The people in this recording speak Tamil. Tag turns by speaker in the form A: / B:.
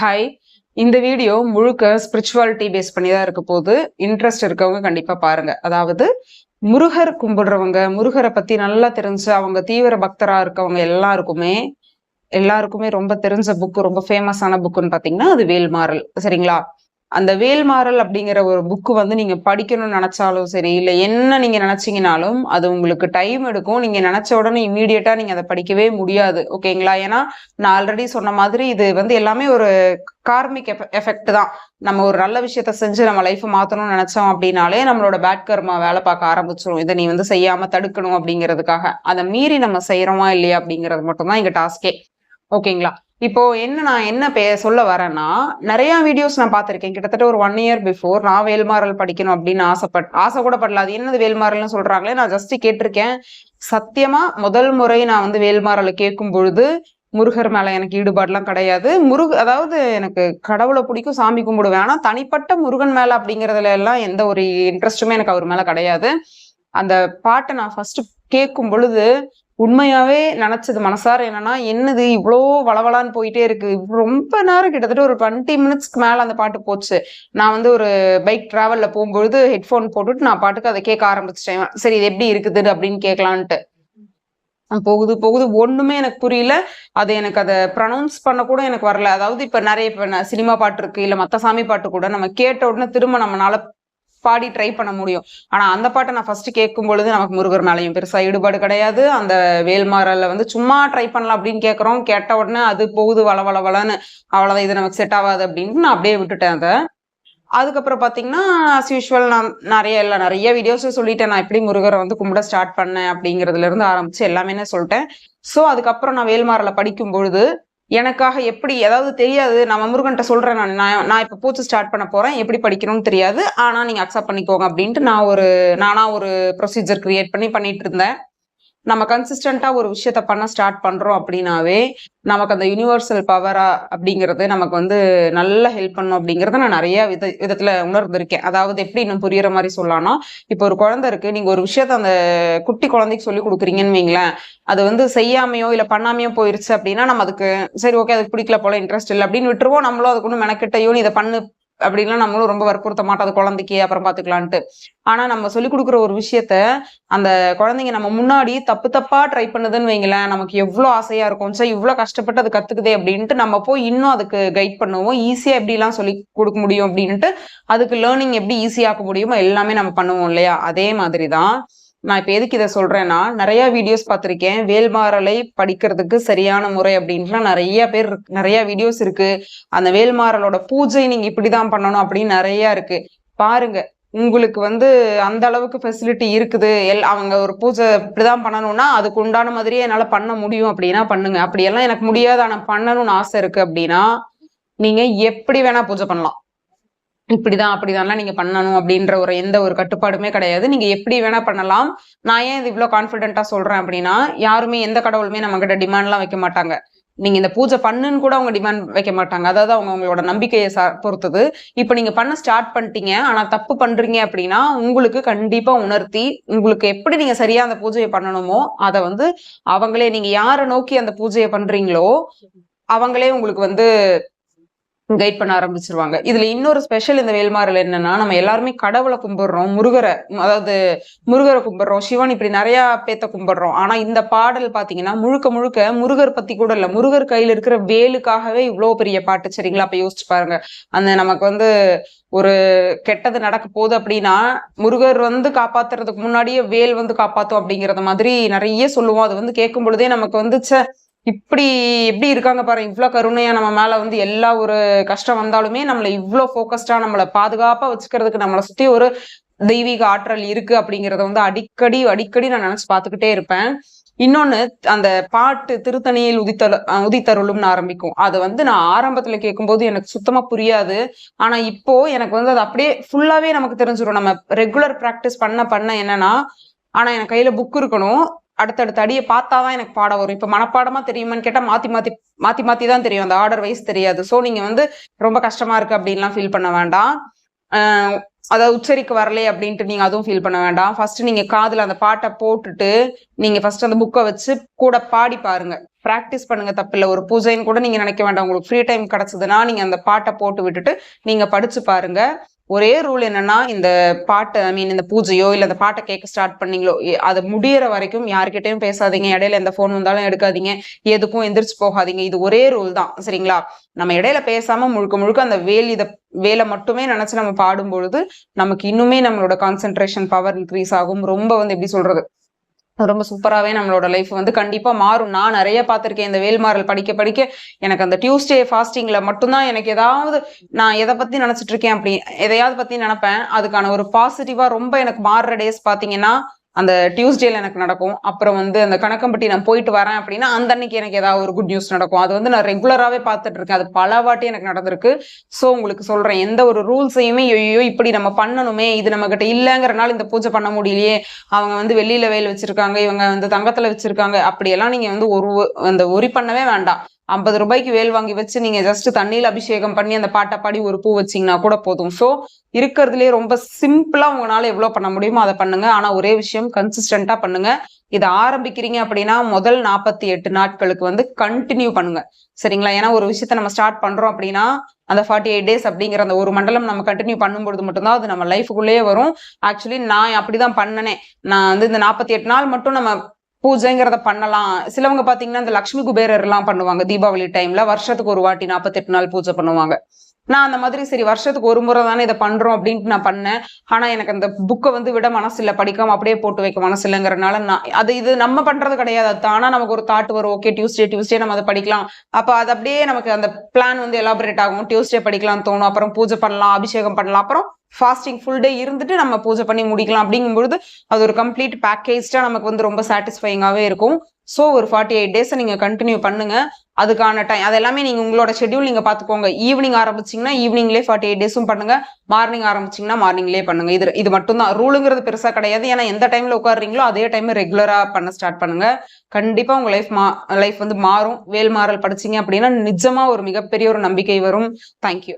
A: ஹாய் இந்த வீடியோ முழுக்க ஸ்பிரிச்சுவாலிட்டி பேஸ் பண்ணி தான் இருக்க போது இன்ட்ரெஸ்ட் இருக்கவங்க கண்டிப்பா பாருங்க. அதாவது முருகர் கும்பிடுறவங்க முருகரை பத்தி நல்லா தெரிஞ்சு அவங்க தீவிர பக்தரா இருக்கவங்க எல்லாருக்குமே எல்லாருக்குமே ரொம்ப தெரிஞ்ச புக்கு ரொம்ப ஃபேமஸான புக்குன்னு பாத்தீங்கன்னா அது வேல்மாறல். சரிங்களா? அந்த வேல்மாறல் அப்படிங்கிற ஒரு புக்கு வந்து நீங்க படிக்கணும்னு நினைச்சாலும் சரி இல்ல என்ன நீங்க நினைச்சீங்கனாலும் அது உங்களுக்கு டைம் எடுக்கும். நீங்க நினைச்ச உடனே இம்மீடியட்டா நீங்க அதை படிக்கவே முடியாது. ஓகேங்களா ஏன்னா நான் ஆல்ரெடி சொன்ன மாதிரி இது வந்து எல்லாமே ஒரு கார்மிக் எஃபெக்ட் தான். நம்ம ஒரு நல்ல விஷயத்த செஞ்சு நம்ம லைஃப் மாத்தணும்னு நினைச்சோம் அப்படின்னாலே நம்மளோட பேட் கர்மா வேலை பார்க்க ஆரம்பிச்சிடும் இதை நீ வந்து செய்யாம தடுக்கணும் அப்படிங்கிறதுக்காக. அதை மீறி நம்ம செய்யறோமா இல்லையா அப்படிங்கிறது மட்டும்தான் எங்க டாஸ்கே ஓகேங்களா இப்போ என்ன நான் என்ன பே சொல்ல வரேன்னா நிறைய வீடியோஸ் நான் பார்த்துருக்கேன். கிட்டத்தட்ட ஒரு ஒன் இயர் பிஃபோர் நான் வேல்மாறல் படிக்கணும் அப்படின்னு ஆசைப்பட் ஆசை கூட படல. அது என்னது வேல்மாறல்னு சொல்றாங்களே நான் ஜஸ்ட் கேட்டிருக்கேன். சத்தியமா முதல் முறை நான் வந்து வேல்மாறலை கேட்கும் பொழுது முருகர் மேல எனக்கு ஈடுபாடுலாம் கிடையாது. முருக அதாவது எனக்கு கடவுளை பிடிக்கும் சாமி கும்பிடுவேன். ஆனா தனிப்பட்ட முருகன் மேல அப்படிங்கறதுல எல்லாம் எந்த ஒரு இன்ட்ரெஸ்ட்டுமே எனக்கு அவர் மேல கிடையாது. அந்த பாட்டை நான் ஃபர்ஸ்ட் கேட்கும் பொழுது உண்மையாகவே நினச்சது மனசார என்னன்னா என்னது இவ்வளோ வளவலான்னு போயிட்டே இருக்கு. ரொம்ப நேரம் கிட்டத்தட்ட ஒரு டுவெண்ட்டி மினிட்ஸ்க்கு மேலே அந்த பாட்டு போச்சு. நான் வந்து ஒரு பைக் ட்ராவலில் போகும்பொழுது ஹெட்ஃபோன் போட்டுட்டு நான் பாட்டுக்கு அதை கேட்க ஆரம்பிச்சிட்டேன். சரி இது எப்படி இருக்குது அப்படின்னு கேட்கலான்ட்டு. போகுது போகுது. ஒண்ணுமே எனக்கு புரியல. அது எனக்கு அதை ப்ரனௌன்ஸ் பண்ண கூட எனக்கு வரல. அதாவது இப்ப நிறைய இப்ப சினிமா பாட்டு இருக்கு இல்ல மத்த சாமி பாட்டு கூட நம்ம கேட்ட உடனே திரும்ப நம்மளால பாடி ட்ரை பண்ண முடியும். ஆனா அந்த பாட்டை நான் ஃபர்ஸ்ட் கேட்கும் பொழுது நமக்கு முருகர் மேலையும் பெருசா ஈடுபாடு கிடையாது. அந்த வேல்மாறல்ல வந்து சும்மா ட்ரை பண்ணலாம் அப்படின்னு கேட்கறோம். கேட்ட உடனே அது போகுது வள வள வளன்னு அவ்வளவுதான் இது நமக்கு செட் ஆகாது அப்படின்னு நான் அப்படியே விட்டுட்டேன் அதை. அதுக்கப்புறம் பார்த்தீங்கன்னா அஸ் யூஷுவல் நான் நிறைய இல்லை நிறைய வீடியோஸ் சொல்லிட்டேன். நான் எப்படி முருகரை வந்து கும்பிட ஸ்டார்ட் பண்ணேன் அப்படிங்கிறதுல இருந்து ஆரம்பிச்சு எல்லாமே சொல்லிட்டேன். ஸோ அதுக்கப்புறம் நான் வேல்மாரில் படிக்கும் பொழுது எனக்காக எப்படி ஏதாவது தெரியாது நம்ம முருகன்ட்ட சொல்கிறேன் நான். நான் நான் இப்போ பூச்சி ஸ்டார்ட் பண்ண போகிறேன் எப்படி படிக்கணும்னு தெரியாது. ஆனால் நீங்கள் அக்செப்ட் பண்ணிக்கோங்க அப்படின்ட்டு நான் ஒரு நானாக ஒரு ப்ரொசீஜர் க்ரியேட் பண்ணி பண்ணிட்டு இருந்தேன். நம்ம கன்சிஸ்டண்டா ஒரு விஷயத்த பண்ண ஸ்டார்ட் பண்றோம் அப்படின்னாவே நமக்கு அந்த யூனிவர்சல் பவரா அப்படிங்கிறது நமக்கு வந்து நல்ல ஹெல்ப் பண்ணும் அப்படிங்கறத நான் நிறைய வித விதத்துல உணர்ந்திருக்கேன். அதாவது எப்படி இன்னும் புரியுற மாதிரி சொல்லலாம்னா இப்போ ஒரு குழந்தை இருக்கு நீங்க ஒரு விஷயத்த அந்த குட்டி குழந்தைக்கு சொல்லி கொடுக்குறீங்கன்னு வைங்களேன் அது வந்து செய்யாமையோ இல்ல பண்ணாமையோ போயிருச்சு அப்படின்னா நம்ம அதுக்கு சரி ஓகே அதுக்கு பிடிக்கல போல இன்ட்ரெஸ்ட் இல்லை அப்படின்னு விட்டுருவோம். நம்மளும் அதுக்கு ஒன்று மெனக்கிட்டையோ நீ இதை பண்ணு அப்படின்லாம் நம்மளும் ரொம்ப வற்புறுத்த மாட்டோம். அது குழந்தைக்கு அப்புறம் பாத்துக்கலான்ட்டு. ஆனா நம்ம சொல்லி கொடுக்குற ஒரு விஷயத்த அந்த குழந்தைங்க நம்ம முன்னாடி தப்பு தப்பா ட்ரை பண்ணுதுன்னு வைங்களேன் நமக்கு எவ்வளவு ஆசையா இருக்கும். சார் இவ்வளவு கஷ்டப்பட்டு அது கத்துக்குதே அப்படின்ட்டு நம்ம போய் இன்னும் அதுக்கு கைட் பண்ணுவோம். ஈஸியா எப்படி எல்லாம் சொல்லி கொடுக்க முடியும் அப்படின்ட்டு அதுக்கு லேர்னிங் எப்படி ஈஸியாக்க முடியுமோ எல்லாமே நம்ம பண்ணுவோம் இல்லையா? அதே மாதிரிதான் நான் இப்போ எதுக்கு இதை சொல்கிறேன்னா நிறையா வீடியோஸ் பார்த்துருக்கேன். வேல்மாறலை படிக்கிறதுக்கு சரியான முறை அப்படின்ட்டுலாம் நிறைய பேர் நிறையா வீடியோஸ் இருக்குது அந்த வேல்மாறலோட பூஜை இப்படி தான் பண்ணணும் அப்படின்னு நிறையா இருக்குது பாருங்க உங்களுக்கு வந்து அந்த அளவுக்கு ஃபெசிலிட்டி இருக்குது. எல் அவங்க ஒரு பூஜை இப்படிதான் பண்ணணும்னா அதுக்கு உண்டான மாதிரியே என்னால் பண்ண முடியும் அப்படின்னா பண்ணுங்க. அப்படியெல்லாம் எனக்கு முடியாது. ஆனால் பண்ணணும்னு ஆசை இருக்குது அப்படின்னா நீங்கள் எப்படி வேணால் பூஜை பண்ணலாம். இப்படிதான் அப்படிதான்லாம் நீங்க பண்ணணும் அப்படின்ற ஒரு எந்த ஒரு கட்டுப்பாடுமே கிடையாது. நீங்க எப்படி வேணா பண்ணலாம். நான் ஏன் இது இவ்வளவு கான்பிடென்ட்டா சொல்றேன் அப்படின்னா யாருமே எந்த கடவுளுமே நம்ம கிட்ட டிமாண்ட்லாம் வைக்க மாட்டாங்க. நீங்க இந்த பூஜை பண்ணுன்னு கூட அவங்க டிமாண்ட் வைக்க மாட்டாங்க. அதாவது அவங்க உங்களோட நம்பிக்கையை பொறுத்தது. இப்ப நீங்க பண்ண ஸ்டார்ட் பண்ணிட்டீங்க ஆனா தப்பு பண்றீங்க அப்படின்னா உங்களுக்கு கண்டிப்பா உணர்த்தி உங்களுக்கு எப்படி நீங்க சரியா அந்த பூஜையை பண்ணணுமோ அதை வந்து அவங்களே நீங்க யாரை நோக்கி அந்த பூஜையை பண்றீங்களோ அவங்களே உங்களுக்கு வந்து கைட் பண்ண ஆரம்பிச்சிருவாங்க. இதுல இன்னொரு ஸ்பெஷல் இந்த வேல்மாறல் என்னன்னா நம்ம எல்லாருமே கடவுளை கும்பிடுறோம் முருகரை அதாவது முருகரை கும்பிடுறோம் சிவன் இப்படி நிறைய பேத்த கும்பிடுறோம். ஆனா இந்த பாடல் பாத்தீங்கன்னா முழுக்க முழுக்க முருகர் பத்தி கூட இல்ல. முருகர் கையில இருக்கிற வேலுக்காகவே இவ்வளவு பெரிய பாட்டு சரிங்களா? அப்ப யோசிச்சு பாருங்க. அந்த நமக்கு வந்து ஒரு கெட்டது நடக்க போகுது அப்படின்னா முருகர் வந்து காப்பாத்துறதுக்கு முன்னாடியே வேல் வந்து காப்பாத்தும் அப்படிங்கறத மாதிரி நிறைய சொல்லுவோம். அது வந்து கேட்கும் பொழுதே நமக்கு வந்து இப்படி எப்படி இருக்காங்க பாரு இவ்வளோ கருணையா நம்ம மேல வந்து எல்லா ஒரு கஷ்டம் வந்தாலுமே நம்மளை இவ்வளோ ஃபோக்கஸ்டாக நம்மளை பாதுகாப்பா வச்சுக்கிறதுக்கு நம்மளை சுத்தி ஒரு தெய்வீக ஆற்றல் இருக்கு அப்படிங்கறத வந்து அடிக்கடி அடிக்கடி நான் நினைச்சு பார்த்துக்கிட்டே இருப்பேன். இன்னொன்னு அந்த பாட்டு திருத்தணியில் உதித்தல உதித்தருளும்னு ஆரம்பிக்கும். அது வந்து நான் ஆரம்பத்துல கேட்கும்போது எனக்கு சுத்தமா புரியாது. ஆனா இப்போ எனக்கு வந்து அது அப்படியே ஃபுல்லாவே நமக்கு தெரிஞ்சிடும் நம்ம ரெகுலர் ப்ராக்டிஸ் பண்ண பண்ண என்னன்னா ஆனா எனக்கு கையில புக் இருக்கணும். அடுத்தடுத்த அடியை பார்த்தாதான் எனக்கு பாடம் வரும். இப்போ மனப்பாடமா தெரியுமான்னு கேட்டால் மாத்தி மாத்தி மாத்தி மாத்தி தான் தெரியும். அந்த ஆர்டர் வைஸ் தெரியாது. ஸோ நீங்க வந்து ரொம்ப கஷ்டமா இருக்கு அப்படின்லாம் ஃபீல் பண்ண வேண்டாம். அதாவது உச்சரிக்க வரலே அப்படின்ட்டு நீங்க அதுவும் ஃபீல் பண்ண வேண்டாம். ஃபர்ஸ்ட் நீங்க காதுல அந்த பாட்டை போட்டுட்டு நீங்க ஃபர்ஸ்ட் அந்த புக்கை வச்சு கூட பாடி பாருங்க. ப்ராக்டிஸ் பண்ணுங்க தப்பில்ல. ஒரு பூஜைன்னு கூட நீங்க நினைக்க வேண்டாம். உங்களுக்கு ஃப்ரீ டைம் கிடைச்சதுன்னா நீங்க அந்த பாட்டை போட்டு விட்டுட்டு நீங்க படிச்சு பாருங்க. ஒரே ரூல் என்னன்னா இந்த பாட்டை ஐ மீன் இந்த பூஜையோ இல்லை இந்த பாட்டை கேட்க ஸ்டார்ட் பண்ணீங்களோ அதை அது முடியற வரைக்கும் யார்கிட்டயும் பேசாதீங்க. இடையில எந்த ஃபோன் வந்தாலும் எடுக்காதீங்க. எதுக்கும் எந்திரிச்சு போகாதீங்க. இது ஒரே ரூல் தான். சரிங்களா? நம்ம இடையில பேசாம முழுக்க முழுக்க அந்த வேல் இதை வேலை மட்டுமே நினைச்சு நம்ம பாடும் பொழுது நமக்கு இன்னுமே நம்மளோட கான்சென்ட்ரேஷன் பவர் இன்க்ரீஸ் ஆகும். ரொம்ப வந்து எப்படி சொல்றது? ரொம்ப சூப்பராகவே நம்மளோட லைஃப் வந்து கண்டிப்பாக மாறும். நான் நிறைய பார்த்துருக்கேன். இந்த வேல்மாறல் படிக்க படிக்க எனக்கு அந்த டியூஸ்டே ஃபாஸ்டிங்கில் மட்டும்தான் எனக்கு ஏதாவது நான் எதை பற்றி நினச்சிட்டு இருக்கேன் அப்படி எதையாவது பற்றி நினப்பேன். அதுக்கான ஒரு பாசிட்டிவாக ரொம்ப எனக்கு மாறுற டேஸ் பார்த்தீங்கன்னா அந்த டியூஸ்டேல எனக்கு நடக்கும். அப்புறம் வந்து அந்த கணக்கம்பட்டி நான் போயிட்டு வரேன் அப்படின்னா அந்த அன்னைக்கு எனக்கு ஏதாவது ஒரு குட் நியூஸ் நடக்கும். அது வந்து நான் ரெகுலராகவே பார்த்துட்டு இருக்கேன். அது பல வாட்டி எனக்கு நடந்திருக்கு. ஸோ உங்களுக்கு சொல்றேன். எந்த ஒரு ரூல்ஸையுமே ஐயோ இப்படி நம்ம பண்ணணுமே இது நம்ம கிட்ட இல்லைங்கிறனால இந்த பூஜை பண்ண முடியலையே அவங்க வந்து வெளியில வெயில் வச்சிருக்காங்க இவங்க வந்து தங்கத்துல வச்சிருக்காங்க அப்படியெல்லாம் நீங்க வந்து ஒரு அந்த ஒரி பண்ணவே வேண்டாம். ஐம்பது ரூபாய்க்கு வேல் வாங்கி வச்சு நீங்க ஜஸ்ட் தண்ணியில் அபிஷேகம் பண்ணி அந்த பாட்டை பாடி ஒரு பூ வச்சீங்கன்னா கூட போதும். ஸோ இருக்கிறதுலே ரொம்ப சிம்பிளா உங்களால எவ்வளவு பண்ண முடியுமோ அதை பண்ணுங்க. ஆனா ஒரே விஷயம் கன்சிஸ்டண்டா பண்ணுங்க. இதை ஆரம்பிக்கிறீங்க அப்படின்னா முதல் நாற்பத்தி எட்டு நாட்களுக்கு வந்து கண்டினியூ பண்ணுங்க. சரிங்களா? ஏன்னா ஒரு விஷயத்த நம்ம ஸ்டார்ட் பண்றோம் அப்படின்னா அந்த ஃபார்ட்டி எயிட் டேஸ் அப்படிங்கிற அந்த ஒரு மண்டலம் நம்ம கண்டினியூ பண்ணும்பொழுது மட்டும்தான் அது நம்ம லைஃபுக்குள்ளேயே வரும். ஆக்சுவலி நான் அப்படிதான் பண்ணனே. நான் வந்து இந்த நாற்பத்தி எட்டு நாள் மட்டும் நம்ம பூஜைங்கிறத பண்ணலாம். சிலவங்க பாத்தீங்கன்னா இந்த லக்ஷ்மி குபேரர் எல்லாம் பண்ணுவாங்க. தீபாவளி டைம்ல வருஷத்துக்கு ஒரு வாட்டி நாற்பத்தெட்டு நாள் பூஜை பண்ணுவாங்க. நான் அந்த மாதிரி சரி வருஷத்துக்கு ஒரு முறை தானே இதை பண்றோம் அப்படின்ட்டு நான் பண்ணேன். ஆனா எனக்கு அந்த புக்கை வந்து விட மனசு இல்லை படிக்காம அப்படியே போட்டு வைக்க மனசு இல்லைங்கிறனால நான் அது இது நம்ம பண்றது கிடையாது. அது தானா நமக்கு ஒரு தாட் வரும். ஓகே டியூஸ்டே டியூஸ்டே நம்ம அதை படிக்கலாம். அப்ப அது அப்படியே நமக்கு அந்த பிளான் வந்து எலாபரேட் ஆகும். டியூஸ்டே படிக்கலாம் தோணும். அப்புறம் பூஜை பண்ணலாம் அபிஷேகம் பண்ணலாம். அப்புறம் ஃபாஸ்டிங் ஃபுல் டே இருந்துட்டு நம்ம பூஜை பண்ணி முடிக்கலாம். அப்படிங்கும்பொழுது அது ஒரு கம்ப்ளீட் பேக்கேஜ்டா நமக்கு வந்து ரொம்ப சாட்டிஸ்ஃபைங்காகவே இருக்கும். ஸோ ஒரு ஃபார்ட்டி எயிட் டேஸை நீங்கள் கண்டினியூ பண்ணுங்க. அதுக்கான டைம் அது எல்லாமே உங்களோட ஷெட்யூல் நீங்கள் பார்த்துக்கோங்க ஈவினிங் ஆரம்பிச்சிங்கன்னா ஈவினிங்லேயே ஃபார்ட்டி எயிட் டேஸும் பண்ணுங்க. மார்னிங் ஆரம்பிச்சிங்கன்னா மார்னிங்லேயே பண்ணுங்க. இது இது மட்டும்தான். ரூலுங்கிறது பெருசாக கிடையாது. ஏன்னா எந்த டைமில் உட்காடுறீங்களோ அதே டைம் ரெகுலராக பண்ண ஸ்டார்ட் பண்ணுங்க. கண்டிப்பாக உங்கள் லைஃப் மா லைஃப் வந்து மாறும். வேல் மாறல் படிச்சீங்க அப்படின்னா நிஜமா ஒரு மிகப்பெரிய ஒரு நம்பிக்கை வரும். தேங்க்யூ